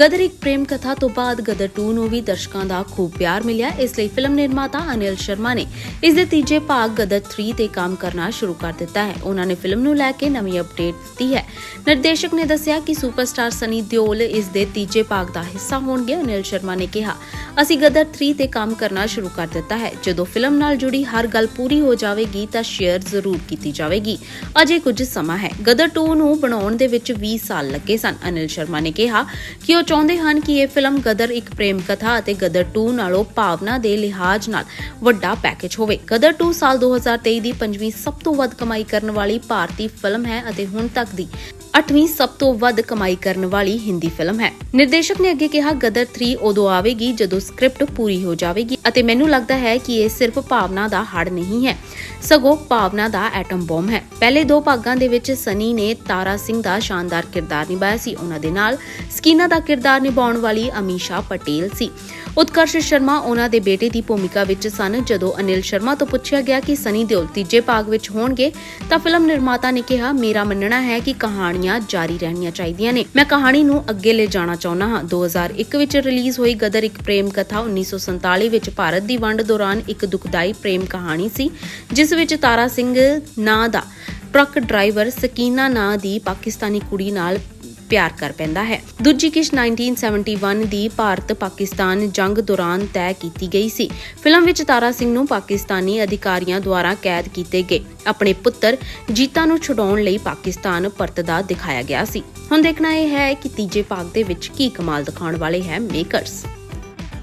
ਗਦਰ ਇੱਕ ਪ੍ਰੇਮ ਕਥਾ ਤੋਂ ਬਾਅਦ ਗਦਰ 2 ਨੂੰ ਵੀ ਦਰਸ਼ਕਾਂ ਦਾ ਖੂਬ ਪਿਆਰ ਮਿਲਿਆ। ਇਸ ਲਈ ਫਿਲਮ ਨਿਰਮਾਤਾ ਅਨਿਲ ਸ਼ਰਮਾ ਨੇ ਇਸ ਦੇ ਤੀਜੇ ਭਾਗ ਗਦਰ 3 ਤੇ ਕੰਮ ਕਰਨਾ ਸ਼ੁਰੂ ਕਰ ਦਿੱਤਾ ਹੈ। ਉਹਨਾਂ ਨੇ ਫਿਲਮ ਨੂੰ ਲੈ ਕੇ ਨਵੀਂ ਅਪਡੇਟ ਦਿੱਤੀ ਹੈ। ਨਿਰਦੇਸ਼ਕ ਨੇ ਦੱਸਿਆ ਕਿ ਸੁਪਰਸਟਾਰ ਸਨੀ ਦਿਓਲ ਇਸ ਦੇ ਤੀਜੇ ਭਾਗ ਦਾ ਹਿੱਸਾ ਹੋਣਗੇ। ਅਨਿਲ ਸ਼ਰਮਾ ਨੇ ਕਿਹਾ ਅਸੀਂ ਗਦਰ 3 ਤੇ ਕੰਮ ਕਰਨਾ ਸ਼ੁਰੂ ਕਰ ਦਿੱਤਾ ਹੈ। ਜਦੋਂ ਫਿਲਮ ਨਾਲ ਜੁੜੀ ਹਰ ਗੱਲ ਪੂਰੀ ਹੋ ਜਾਵੇਗੀ ਤਾਂ ਸ਼ੇਅਰ ਜ਼ਰੂਰ ਕੀਤੀ ਜਾਵੇਗੀ। ਅਜੇ ਕੁਝ ਸਮਾਂ ਹੈ। ਗਦਰ 2 ਨੂੰ ਬਣਾਉਣ ਦੇ ਵਿੱਚ 20 ਸਾਲ ਲੱਗੇ ਸਨ। ਅਨਿਲ ਸ਼ਰਮਾ ਨੇ ਕਿਹਾ ਕਿ ਉਹ ਚਾਹੁੰਦੇ ਹਨ ਕਿ ਇਹ ਫਿਲਮ ਗਦਰ ਇੱਕ ਪ੍ਰੇਮ ਕਥਾ ਅਤੇ ਗਦਰ 2 ਨਾਲੋਂ ਭਾਵਨਾ ਦੇ ਲਿਹਾਜ਼ ਨਾਲ ਵੱਡਾ ਪੈਕੇਜ ਹੋਵੇ। ਗਦਰ 2 ਸਾਲ 2023 ਦੀ ਪੰਜਵੀਂ ਸਭ ਤੋਂ ਵੱਧ ਕਮਾਈ ਕਰਨ ਵਾਲੀ ਭਾਰਤੀ ਫਿਲਮ ਹੈ ਅਤੇ ਹੁਣ ਤੱਕ ਦੀ 8ਵੀਂ ਸਭ ਤੋਂ ਵੱਧ ਕਮਾਈ ਕਰਨ ਵਾਲੀ ਹਿੰਦੀ ਫਿਲਮ ਹੈ। ਨਿਰਦੇਸ਼ਕ ਨੇ ਅੱਗੇ ਕਿਹਾ, ਗਦਰ 3 ਉਦੋਂ ਆਵੇਗੀ ਜਦੋਂ ਸਕ੍ਰਿਪਟ ਪੂਰੀ ਹੋ ਜਾਵੇਗੀ ਅਤੇ ਮੈਨੂੰ ਲੱਗਦਾ ਹੈ ਕਿ ਇਹ ਸਿਰਫ ਭਾਵਨਾ ਦਾ ਹੜ ਨਹੀਂ ਹੈ। ਸਗੋਂ ਭਾਵਨਾ ਦਾ ਐਟਮ ਬੰਬ ਹੈ। ਪਹਿਲੇ ਦੋ ਭਾਗਾਂ ਦੇ ਵਿੱਚ ਸਨੀ ਨੇ ਤਾਰਾ ਸਿੰਘ ਦਾ ਸ਼ਾਨਦਾਰ ਕਿਰਦਾਰ ਨਿਭਾਇਆ ਸੀ। ਉਹਨਾਂ ਦੇ ਨਾਲ ਸਕੀਨਾ ਦਾ ਕਿਰਦਾਰ ਨਿਭਾਉਣ ਵਾਲੀ ਅਮੀਸ਼ਾ ਪਟੇਲ ਸੀ। ਉਤਕਰਸ਼ ਸ਼ਰਮਾ ਉਹਨਾਂ ਦੇ ਬੇਟੇ ਦੀ ਭੂਮਿਕਾ ਵਿੱਚ ਸਨ। ਜਦੋਂ ਅਨਿਲ ਸ਼ਰਮਾ ਤੋਂ ਪੁੱਛਿਆ ਗਿਆ ਕਿ ਸਨੀ ਦਿਓਲ ਤੀਜੇ ਭਾਗ ਵਿੱਚ ਹੋਣਗੇ, ਤਾਂ ਫਿਲਮ ਨਿਰਮਾਤਾ ਨੇ ਕਿਹਾ, ਮੇਰਾ ਮੰਨਣਾ ਹੈ ਕਿ ਕਹਾਣੀ ਕਹਾਣੀਆਂ ਜਾਰੀ ਰਹਿਣੀਆਂ ਚਾਹੀਦੀਆਂ ਨੇ। ਮੈਂ ਕਹਾਣੀ ਨੂੰ ਅੱਗੇ ਲੈ ਜਾਣਾ ਚਾਹੁੰਦਾ ਹਾਂ। 2001 ਵਿੱਚ ਰਿਲੀਜ਼ ਹੋਈ ਗਦਰ ਇੱਕ ਪ੍ਰੇਮ ਕਥਾ 1947 ਵਿੱਚ ਭਾਰਤ ਦੀ ਵੰਡ ਦੌਰਾਨ ਇੱਕ ਦੁਖਦਾਈ ਪ੍ਰੇਮ ਕਹਾਣੀ ਸੀ, ਜਿਸ ਵਿੱਚ ਤਾਰਾ ਸਿੰਘ ਨਾਂ ਦਾ, ਟਰੱਕ ਡਰਾਈਵਰ ਸਕੀਨਾ ਨਾਂ ਦੀ ਪਾਕਿਸਤਾਨੀ ਕੁੜੀ ਨਾਲ ਪਿਆਰ ਕਰ ਪੈਂਦਾ ਹੈ। ਦੂਜੀ ਕਿਸ਼ 1971 ਦੀ ਭਾਰਤ ਪਾਕਿਸਤਾਨ ਜੰਗ ਦੌਰਾਨ ਤੈਅ ਕੀਤੀ ਗਈ ਸੀ। ਫਿਲਮ ਵਿੱਚ ਤਾਰਾ ਸਿੰਘ ਨੂੰ ਪਾਕਿਸਤਾਨੀ ਅਧਿਕਾਰੀਆਂ ਦੁਆਰਾ ਕੈਦ ਕੀਤੇ ਗਏ। ਆਪਣੇ ਪੁੱਤਰ ਜੀਤਾ ਨੂੰ ਛੁਡਾਉਣ ਲਈ ਪਾਕਿਸਤਾਨ ਪਰਤਦਾ ਦਿਖਾਇਆ ਗਿਆ ਸੀ। ਹੁਣ ਦੇਖਣਾ ਇਹ ਹੈ ਕਿ ਤੀਜੇ ਭਾਗ ਦੇ ਵਿੱਚ ਕੀ ਕਮਾਲ ਦਿਖਾਉਣ ਵਾਲੇ ਹੈ ਮੇਕਰਸ